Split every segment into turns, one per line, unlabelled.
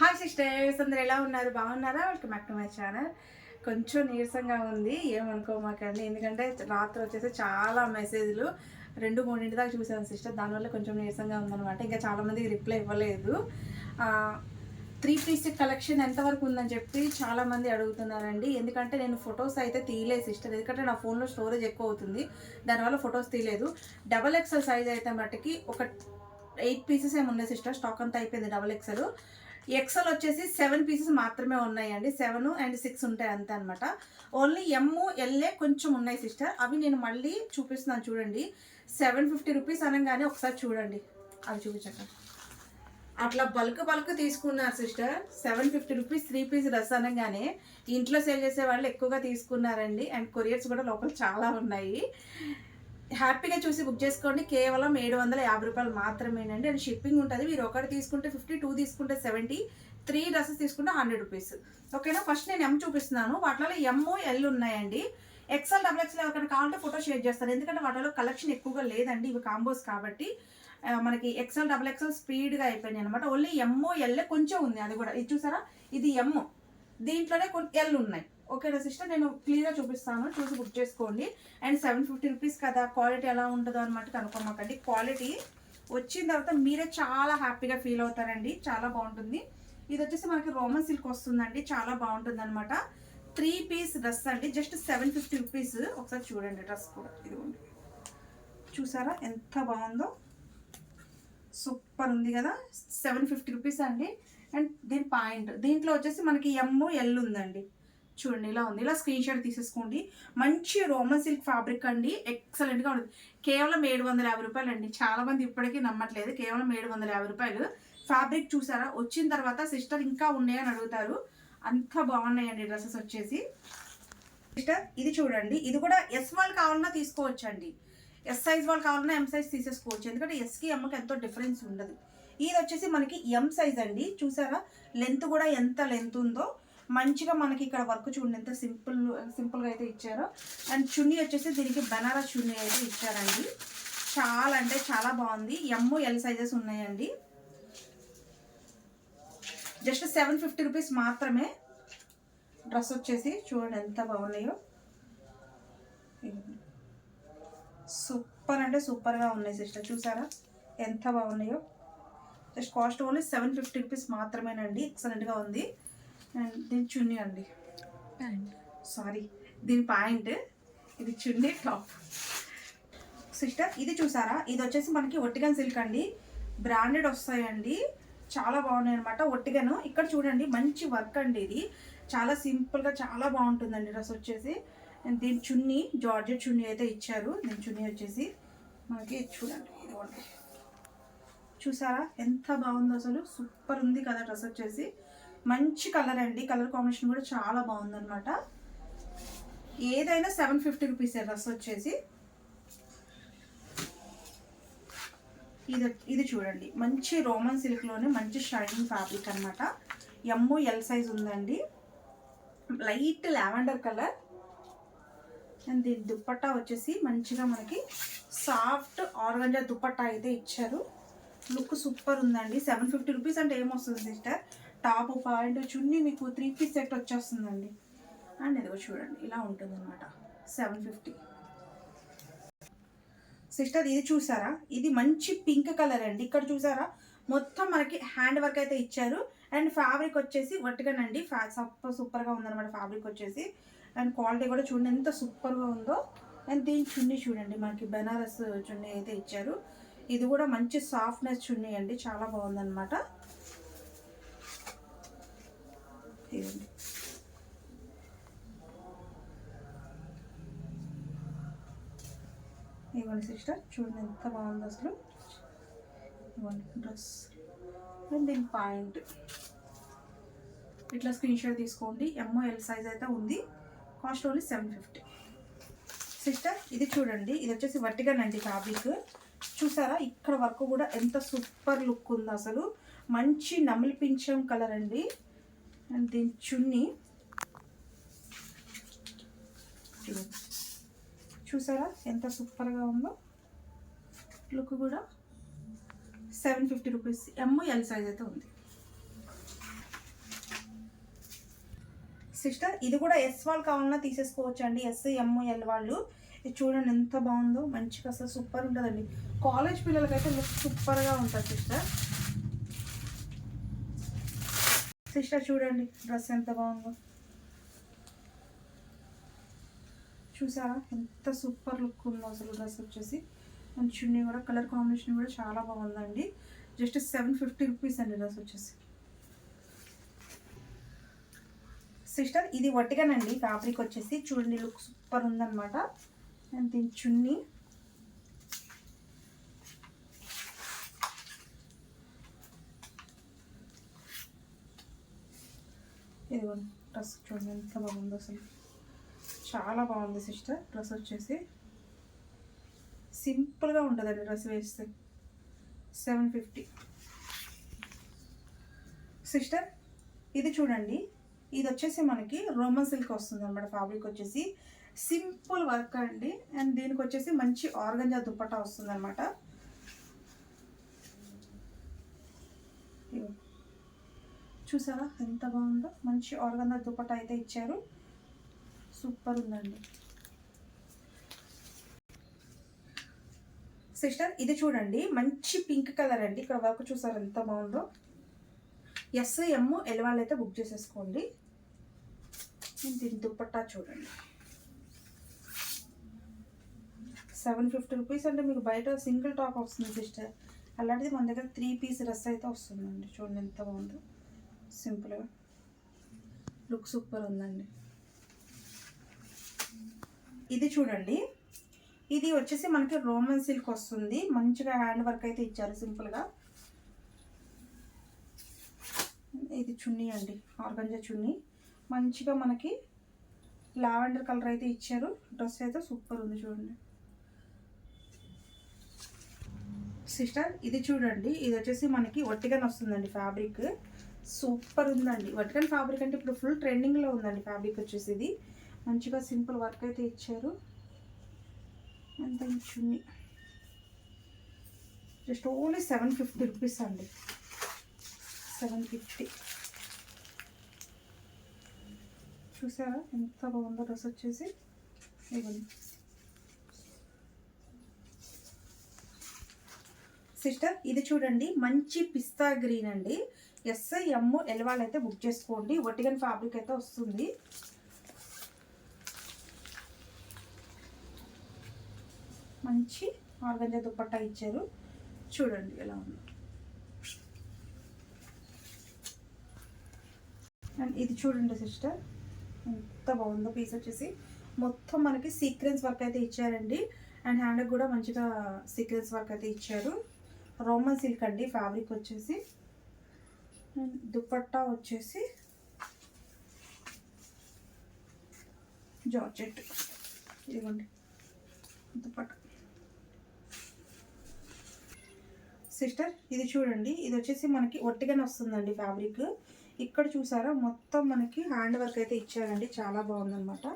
Hi sisters అందరు ఎలా ఉన్నారు? బాగున్నారా? Welcome back to my channel కొంచెం నీరసంగా ఉంది. ఏమనుకోమాకండి. ఎందుకంటే రాత్రి వచ్చేసి చాలా మెసేజ్లు రెండు మూడింటి దాకా చూసాను సిస్టర్ దానివల్ల కొంచెం నీరసంగా ఉందన్నమాట. ఇంకా చాలామందికి రిప్లై ఇవ్వలేదు. త్రీ పీస్ కలెక్షన్ ఎంతవరకు ఉందని చెప్పి చాలామంది అడుగుతున్నారండి. ఎందుకంటే నేను ఫొటోస్ అయితే తీయలేదు సిస్టర్ ఎందుకంటే నా ఫోన్లో స్టోరేజ్ ఎక్కువ అవుతుంది. దానివల్ల ఫొటోస్ తీయలేదు. డబల్ ఎక్సెల్ సైజ్ అయితే మట్టుకి ఒక ఎయిట్ పీసెస్ ఏమి ఉన్నాయి సిస్టర్ స్టాక్ అంతా అయిపోయింది డబల్ ఎక్సెల్ ఎక్సెల్ వచ్చేసి సెవెన్ పీసెస్ మాత్రమే ఉన్నాయండి. సెవెన్ అండ్ సిక్స్ ఉంటాయి అంతే అనమాట ఓన్లీ ఎమ్ ఎల్ఏ కొంచెం ఉన్నాయి సిస్టర్ అవి నేను మళ్ళీ చూపిస్తున్నాను చూడండి. సెవెన్ ఫిఫ్టీ రూపీస్ అనగానే ఒకసారి చూడండి. అవి చూపించక అట్లా బల్క్ బల్క్ తీసుకున్నారు sister seven fifty rupees three piece dress అనగానే ఇంట్లో సేల్ చేసే వాళ్ళు ఎక్కువగా తీసుకున్నారండి. అండ్ కొరియర్స్ కూడా లోపల చాలా ఉన్నాయి. హ్యాపీగా చూసి బుక్ చేసుకోండి. కేవలం ఏడు వందల యాభై రూపాయలు మాత్రమేనండి. అండ్ షిప్పింగ్ ఉంటుంది. మీరు ఒకటి తీసుకుంటే ఫిఫ్టీ టూ తీసుకుంటే సెవెంటీ త్రీ డ్రెస్సెస్ తీసుకుంటే హండ్రెడ్ రూపీస్. ఓకేనా? ఫస్ట్ నేను ఎం చూపిస్తున్నాను. వాటిలో ఎమ్ ఎల్ ఉన్నాయండి. ఎక్సెల్ డబుల్ ఎక్స్ఎల్ ఎవరికైనా కావాలంటే ఫోటో షేర్ చేస్తాను ఎందుకంటే వాటిలో కలెక్షన్ ఎక్కువగా లేదండి. ఇవి కాంబోస్ కాబట్టి మనకి ఎక్సెల్ డబుల్ ఎక్సెల్ స్పీడ్గా అయిపోయినాయి అనమాట ఓన్లీ ఎమ్ఓ ఎల్ కొంచెం ఉంది. అది కూడా. ఇది చూసారా? ఇది ఎమ్ దీంట్లోనే కొన్ని ఎల్ ఉన్నాయి. ఓకేనా సిస్టర్ నేను క్లియర్గా చూపిస్తాను. చూసి బుక్ చేసుకోండి. అండ్ సెవెన్ ఫిఫ్టీ రూపీస్ కదా క్వాలిటీ ఎలా ఉంటుందో అనమాట కనుక్కోమాకండి. క్వాలిటీ వచ్చిన తర్వాత మీరే చాలా హ్యాపీగా ఫీల్ అవుతారండి. చాలా బాగుంటుంది. ఇది వచ్చేసి మనకి రోమన్ సిల్క్ వస్తుందండి. చాలా బాగుంటుంది అనమాట త్రీ పీస్ డ్రెస్ అండి. Just seven fifty rupees. ఒకసారి చూడండి డ్రెస్ కూడా. ఇదిగోండి. చూసారా ఎంత బాగుందో? సూపర్ ఉంది కదా. సెవెన్ ఫిఫ్టీ రూపీస్ అండి. అండ్ దీని పాయింట్ దీంట్లో వచ్చేసి మనకి ఎమ్ ఎల్ ఉందండి. చూడండి ఇలా ఉంది. ఇలా స్క్రీన్ షాట్ తీసేసుకోండి. మంచి రోమన్ సిల్క్ ఫ్యాబ్రిక్ అండి. ఎక్సలెంట్గా ఉంటుంది. కేవలం ఏడు వందల యాభై రూపాయలు అండి చాలా మంది ఇప్పటికీ నమ్మట్లేదు. కేవలం ఏడు వందల యాభై రూపాయలు. ఫ్యాబ్రిక్ చూసారా? వచ్చిన తర్వాత సిస్టర్ ఇంకా ఉన్నాయని అడుగుతారు. అంత బాగున్నాయండి డ్రెస్సెస్ వచ్చేసి. సిస్టర్ ఇది చూడండి. ఇది కూడా ఎస్ వాళ్ళు కావాలన్నా తీసుకోవచ్చు అండి ఎస్ సైజ్ వాళ్ళు కావాలన్నా ఎం సైజ్ తీసేసుకోవచ్చు. ఎందుకంటే ఎస్కి ఎమ్కి ఎంతో డిఫరెన్స్ ఉండదు. ఇది వచ్చేసి మనకి ఎం సైజ్ అండి. చూసారా? లెంత్ కూడా ఎంత లెంత్ ఉందో మంచిగా మనకి ఇక్కడ వర్క్ చూడండి ఎంత సింపుల్ సింపుల్గా అయితే ఇచ్చారో. అండ్ చున్నీ వచ్చేసి దీనికి బనారస్ చున్నీ అయితే ఇచ్చారండి. చాలా అంటే చాలా బాగుంది. ఎమ్ ఎల్ సైజెస్ ఉన్నాయండి. జస్ట్ సెవెన్ ఫిఫ్టీ రూపీస్ మాత్రమే డ్రెస్ వచ్చేసి చూడండి ఎంత బాగున్నాయో. సూపర్ అంటే సూపర్గా ఉన్నాయి సిస్టర్ చూసారా? ఎంత బాగున్నాయో. Just cost only seven fifty rupees మాత్రమేనండి. ఎక్సలెంట్గా ఉంది. అండ్ దీని చున్నీ అండి. సారీ దీని పాయింట్ ఇది చున్నీ టాప్. సిస్టర్ ఇది చూసారా? ఇది వచ్చేసి మనకి ఒట్టిగన్ సిల్క్ అండి. బ్రాండెడ్ వస్తాయండి. చాలా బాగున్నాయి అనమాట ఒట్టిగను. ఇక్కడ చూడండి మంచి వర్క్ అండి ఇది. చాలా సింపుల్గా చాలా బాగుంటుందండి డ్రెస్ వచ్చేసి. అండ్ దీని చున్నీ జార్జెట్ చున్నీ అయితే ఇచ్చారు. దీని చున్నీ వచ్చేసి మనకి చూడండి ఇదిగోండి. చూసారా? ఎంత బాగుందో అసలు. సూపర్ ఉంది కదా డ్రెస్ వచ్చేసి. మంచి కలర్ అండి. కలర్ కాంబినేషన్ కూడా చాలా బాగుందనమాట ఏదైనా సెవెన్ ఫిఫ్టీ రూపీస్ డ్రెస్ వచ్చేసి. ఇది ఇది చూడండి. మంచి రోమన్ సిల్క్లోనే మంచి షైనింగ్ ఫ్యాబ్రిక్ అనమాట ఎమ్ము ఎల్ సైజ్ ఉందండి. Light lavender colour. అండ్ దీని దుప్పట్టా వచ్చేసి మంచిగా మనకి సాఫ్ట్ ఆర్గంజా దుప్పట్టా అయితే ఇచ్చారు. లుక్ సూపర్ ఉందండి. సెవెన్ ఫిఫ్టీ రూపీస్ అంటే ఏమొస్తుంది సిస్టర్? టాప్ పాయింట్ చున్నీ మీకు త్రీ పీస్ సెట్ వచ్చేస్తుందండి. అండ్ ఇదిగో చూడండి ఇలా ఉంటుంది అనమాట సెవెన్ ఫిఫ్టీ. సిస్టర్ ఇది చూసారా? ఇది మంచి పింక్ కలర్ అండి. ఇక్కడ చూసారా? మొత్తం మనకి హ్యాండ్ వర్క్ అయితే ఇచ్చారు. అండ్ ఫ్యాబ్రిక్ వచ్చేసి వట్టుగానండి ఫ్యా సూపర్ సూపర్గా ఉందన్నమాట ఫ్యాబ్రిక్ వచ్చేసి. అండ్ క్వాలిటీ కూడా చూడండి ఎంత సూపర్గా ఉందో. అండ్ దీని చున్నీ చూడండి మనకి బెనారస్ చున్నీ అయితే ఇచ్చారు. ఇది కూడా మంచి సాఫ్ట్నెస్ చున్నీ అండి. చాలా బాగుందన్నమాట. ఇదండి ఇవ్వండి సిస్టర్ చూడండి ఎంత బాగుంది అసలు. ఇవ్వండి డ్రెస్. అండ్ దీని పాయింట్. ఇట్లా స్క్రీన్ షాట్ తీసుకోండి. ఎంఓ ఎల్ సైజ్ అయితే ఉంది. Cost only seven fifty sister ఇది చూడండి. ఇది వచ్చేసి వర్టిగన్ అండి ఫ్యాబ్రిక్ చూసారా? ఇక్కడ వరకు కూడా ఎంత సూపర్ లుక్ ఉంది అసలు. మంచి నమిలిపించం కలర్ అండి. అండ్ దీని చున్నీ. చూసారా ఎంత సూపర్గా ఉందో? లుక్ కూడా seven fifty rupees. M L size అయితే ఉంది. సిస్టర్ ఇది కూడా ఎస్ వాళ్ళు కావాలన్నా తీసేసుకోవచ్చు అండి ఎస్ ఎమ్ ఎల్ వాళ్ళు. ఇది చూడండి ఎంత బాగుందో. మంచిగా అసలు సూపర్ ఉంటుందండి. కాలేజ్ పిల్లలకైతే లుక్ సూపర్గా ఉంటుంది సిస్టర్. సిస్టర్ చూడండి డ్రెస్ ఎంత బాగుందో. చూసారా? ఎంత సూపర్ లుక్ ఉందో అసలు డ్రెస్ వచ్చేసి. అండ్ చున్నీ కూడా కలర్ కాంబినేషన్ కూడా చాలా బాగుందండి. జస్ట్ సెవెన్ ఫిఫ్టీ రూపీస్ అండి డ్రెస్ వచ్చేసి. సిస్టర్ ఇది వట్టిగానండి. ఫ్యాబ్రిక్ వచ్చేసి చూడండి లుక్ సూపర్ ఉందన్నమాట. అండ్ దీని చున్నీ. ఇదిగోండి డ్రెస్ చూడండి ఎంత బాగుంది అసలు. చాలా బాగుంది సిస్టర్. డ్రెస్ వచ్చేసి సింపుల్గా ఉంటుందండి డ్రెస్ వేస్తే. Seven fifty. సిస్టర్ ఇది చూడండి. ఇది వచ్చేసి మనకి రోమన్ సిల్క్ వస్తుంది అనమాట ఫ్యాబ్రిక్ వచ్చేసి. సింపుల్ వర్క్ అండి. అండ్ దీనికి వచ్చేసి మంచి ఆర్గంజా దుప్పటా వస్తుంది అనమాట చూసారా ఎంత బాగుందో. మంచి ఆర్గందా దుప్పటా అయితే ఇచ్చారు. సూపర్ ఉందండి. సిస్టర్ ఇది చూడండి. మంచి పింక్ కలర్ అండి. ఇక్కడ వర్క్ చూసారు? ఎంత బాగుందో. ఎస్ ఎమ్ ఎల్ అయితే బుక్ చేసేసుకోండి. దీని దుప్పట్టా చూడండి. సెవెన్ ఫిఫ్టీ రూపీస్ అంటే మీకు బయట సింగిల్ టాప్ వస్తుంది సిస్టర్ అలాంటిది మన దగ్గర త్రీ పీస్ డ్రెస్ అయితే వస్తుందండి. చూడండి ఎంత బాగుందో. సింపుల్గా. లుక్ సూపర్ ఉందండి. ఇది చూడండి. ఇది వచ్చేసి మనకి రోమన్ సిల్క్ వస్తుంది. మంచిగా హ్యాండ్ వర్క్ అయితే ఇచ్చారు సింపుల్గా. ఇది చున్నీ అండి. ఆర్గంజా చున్నీ. మంచిగా మనకి లావెండర్ కలర్ అయితే ఇచ్చారు. డ్రెస్ అయితే సూపర్ ఉంది చూడండి. సిస్టర్ ఇది చూడండి. ఇది వచ్చేసి మనకి ఒట్టిగానే వస్తుందండి ఫ్యాబ్రిక్. సూపర్ ఉందండి. వటికన్ ఫ్యాబ్రిక్ అంటే ఇప్పుడు ఫుల్ ట్రెండింగ్లో ఉందండి ఫ్యాబ్రిక్ వచ్చేసి ఇది మంచిగా సింపుల్ వర్క్ అయితే ఇచ్చారు. అంత ఇచ్చింది just only seven fifty rupees అండి. సెవెన్ ఫిఫ్టీ చూసారా? ఎంత బాగుందో డ్రెస్ వచ్చేసి. ఇవ్వండి సిస్టర్ ఇది చూడండి. మంచి పిస్తా గ్రీన్ అండి. ఎస్ఐఎమ్ ఎమ్ అయితే బుక్ చేసుకోండి. ఒటిగన్ ఫ్యాబ్రిక్ అయితే వస్తుంది. మంచి ఆర్గంజా దుప్పట్టా ఇచ్చారు. చూడండి ఎలా ఉంది. అండ్ ఇది చూడండి సిస్టర్. ఎంత బాగుందో పీస్ వచ్చేసి. మొత్తం మనకి సీక్వెన్స్ వర్క్ అయితే ఇచ్చారండి. అండ్ హ్యాండ్కి కూడా మంచిగా సీక్వెన్స్ వర్క్ అయితే ఇచ్చారు. రోమన్ సిల్క్ అండి ఫ్యాబ్రిక్ వచ్చేసి. దుపట్టా వచ్చేసి జార్జెట్. ఇదిగోండి. దుపట్టా. సిస్టర్ ఇది చూడండి. ఇది వచ్చేసి మనకి ఒట్టిగానే వస్తుందండి ఫ్యాబ్రిక్. ఇక్కడ చూసారా? మొత్తం మనకి హ్యాండ్ వర్క్ అయితే ఇచ్చారండి. చాలా బాగుందనమాట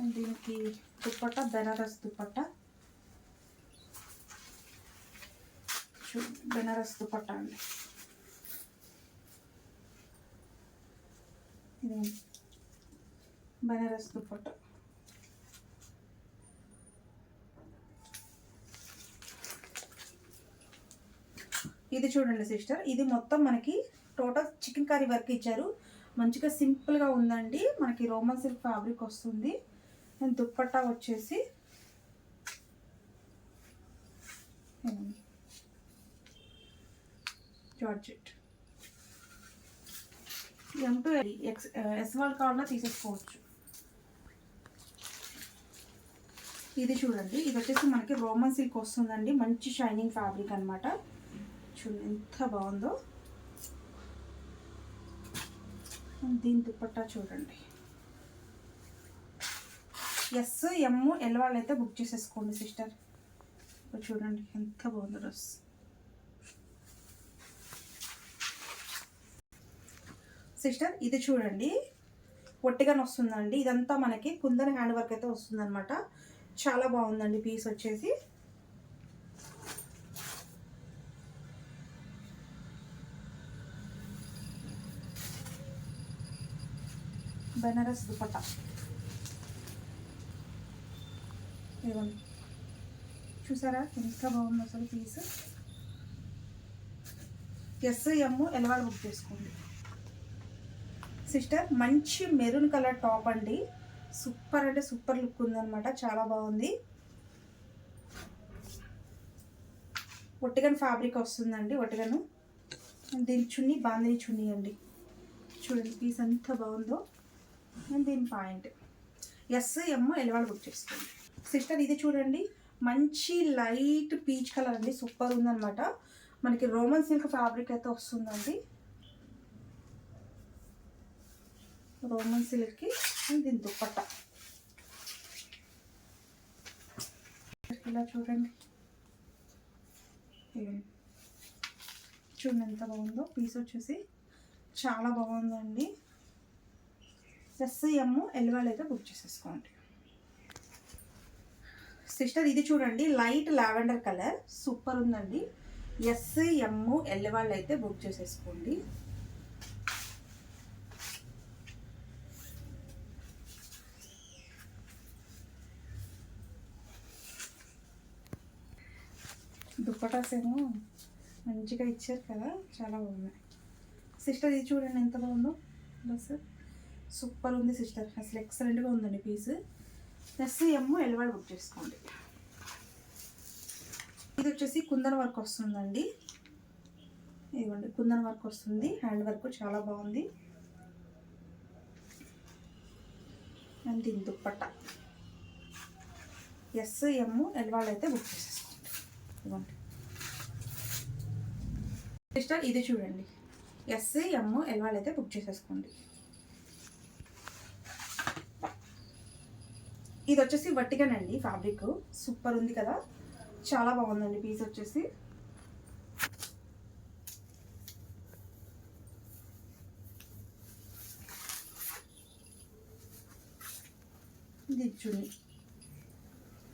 అండ్ దీనికి దుప్పట్ట బెనారస్ దుప్పట్ట చూ బెనారస్ దుప్పట్ట అండి. ఇది బనారస్ దుప్పట్టు ఇది చూడండి సిస్టర్ ఇది మొత్తం మనకి టోటల్ చికెన్ కర్రీ వర్క్ ఇచ్చారు. మంచిగా సింపుల్గా ఉందండి. మనకి రోమన్ సిల్క్ ఫ్యాబ్రిక్ వస్తుంది. అండ్ దుప్పట్టా వచ్చేసి georgette. M to X S wall కావాలన్నా తీసేసుకోవచ్చు. ఇది చూడండి. ఇది వచ్చేసి మనకి రోమన్ సిల్క్ వస్తుందండి. మంచి షైనింగ్ ఫ్యాబ్రిక్ అనమాట చూడండి ఎంత బాగుందో. దీని దుప్పట్టా చూడండి. ఎస్ ఎమ్ ఎల్ వాళ్ళు అయితే బుక్ చేసేసుకోండి సిస్టర్ చూడండి ఎంత బాగుందో డ్రెస్. సిస్టర్ ఇది చూడండి. పొట్టిగానే వస్తుందండి ఇదంతా మనకి కుందన హ్యాండ్ వర్క్ అయితే వస్తుందన్నమాట. చాలా బాగుందండి పీస్ వచ్చేసి. బెనారస్ దుపట్టా. ఇదిగోండి. చూసారా? ఎంత బాగుంది అసలు పీస్. ఎస్ ఎమ్ ఎలవాళ్ళు బుక్ చేసుకోండి. సిస్టర్ మంచి మెరూన్ కలర్ టాప్ అండి. సూపర్ అంటే సూపర్ లుక్ ఉందన్నమాట. చాలా బాగుంది. ఒట్టిగన్ ఫ్యాబ్రిక్ వస్తుందండి ఒట్టిగను దీని చున్నీ బాందిని చున్నీ అండి. చూడండి పీస్ ఎంత బాగుందో. అండ్ దీని పాయింట్. ఎస్ ఎమ్ ఎలవాళ్ళు బుక్ చేసుకోండి. సిస్టర్ ఇది చూడండి. మంచి లైట్ పీచ్ కలర్ అండి. సూపర్ ఉందన్నమాట. మనకి రోమన్ సిల్క్ ఫ్యాబ్రిక్ అయితే వస్తుందండి. రోమన్ సిల్క్కి దీని దుప్పట్ట. ఇలా చూడండి. చూడండి ఎంత బాగుందో. పీస్ వచ్చేసి చాలా బాగుందండి. ఎస్ఐఎమ్ ఎల్వాల్ అయితే బుక్ చేసేసుకోండి. సిస్టర్ ఇది చూడండి. లైట్ లావెండర్ కలర్ సూపర్ ఉందండి. ఎస్ఐఎమ్ ఎమ్ అయితే బుక్ చేసేసుకోండి. దుప్పటాస్ ఏమో మంచిగా ఇచ్చారు కదా చాలా బాగున్నాయి. సిస్టర్ ఇది చూడండి ఎంత బాగుందో. డ్రెస్ సూపర్ ఉంది సిస్టర్ అసలు ఎక్సలెంట్గా ఉందండి పీస్ ప్లస్ ఎమ్ ఎల్వాడు బుక్ చేసుకోండి. ఇది వచ్చేసి కుందన్ వర్క్ వస్తుందండి. ఇదిగోండి కుందన్ వర్క్ వస్తుంది. హ్యాండ్ వర్క్ చాలా బాగుంది. అండ్ దీని దుప్పట్ట. ఎస్ ఎమ్ ఎల్వాళ్ళు అయితే బుక్ చేసేసుకోండి. ఇదిగోండి. సిస్టర్ ఇది చూడండి. ఎస్సీ ఎమ్ ఎల్వాళ్ళు అయితే బుక్ చేసేసుకోండి. ఇది వచ్చేసి వట్టిగానండి ఫ్యాబ్రిక్ సూపర్ ఉంది కదా? చాలా బాగుందండి పీస్ వచ్చేసి. ఇది చూడండి.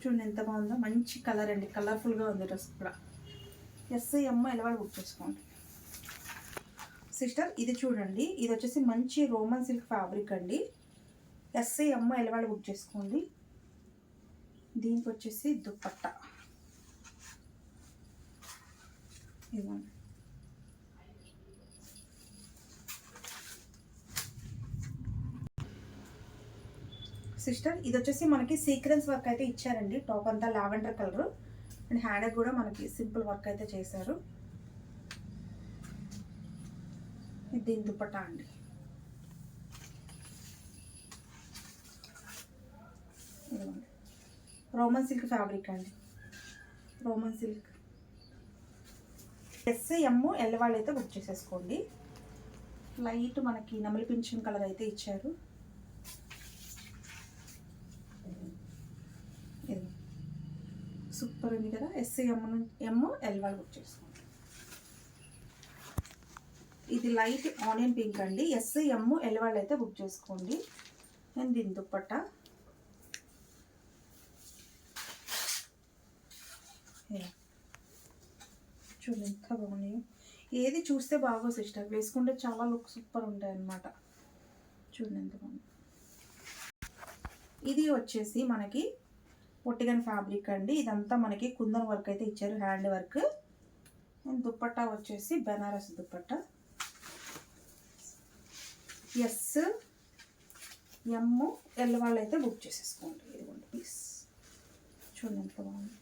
చూడండి ఎంత బాగుందో. మంచి కలర్ అండి. కలర్ఫుల్గా ఉంది డ్రెస్ కూడా. ఎస్ఐ అమ్మ ఎలా బుక్ చేసుకోండి. సిస్టర్ ఇది చూడండి. ఇది వచ్చేసి మంచి రోమన్ సిల్క్ ఫ్యాబ్రిక్ అండి. ఎస్ఐ అమ్మ ఎలవాళ్ళు బుక్ చేసుకోండి. దీనికి వచ్చేసి దుప్పట్ట. ఇవ్వండి. సిస్టర్ ఇది వచ్చేసి మనకి సీక్వెన్స్ వర్క్ అయితే ఇచ్చారండి. టాప్ అంతా లావెండర్ కలర్. అండ్ హ్యాండ్ కూడా మనకి సింపుల్ వర్క్ అయితే చేశారు ఇది దీని దుప్పట్టా అండి. రోమన్ సిల్క్ ఫ్యాబ్రిక్ అండి. Roman silk. S M L వాళ్ళు అయితే బుక్ చేసేసుకోండి. లైట్ మనకి నమలి పింఛన్ కలర్ అయితే ఇచ్చారు. సూపర్ ఉంది కదా. ఎస్ ఎమ్ ఎమ్ ఎల్ వాళ్ళు బుక్ చేసుకోండి. ఇది లైట్ ఆనియన్ పింక్ అండి. ఎస్ ఎల్వాళ్ళు అయితే బుక్ చేసుకోండి. నేను దీని దుప్పట్ట. చూడండి ఎంత బాగున్నాయి. ఏది చూస్తే బాగో సిస్టర్. వేసుకుంటే చాలా లుక్ సూపర్ ఉంటాయి అన్నమాట. చూడండి ఎంత బాగుంది. ఇది వచ్చేసి మనకి పొట్టిగన్ ఫ్యాబ్రిక్ అండి. ఇదంతా మనకి కుందన్ వర్క్ అయితే ఇచ్చారు. Hand work. దుప్పట్ట దుప్పట్టా వచ్చేసి Banaras dupatta. S M L వాళ్ళు అయితే బుక్ చేసేసుకోండి. ఇదిగోండి ప్లీజ్ చూడండి ఎంత బాగుంది.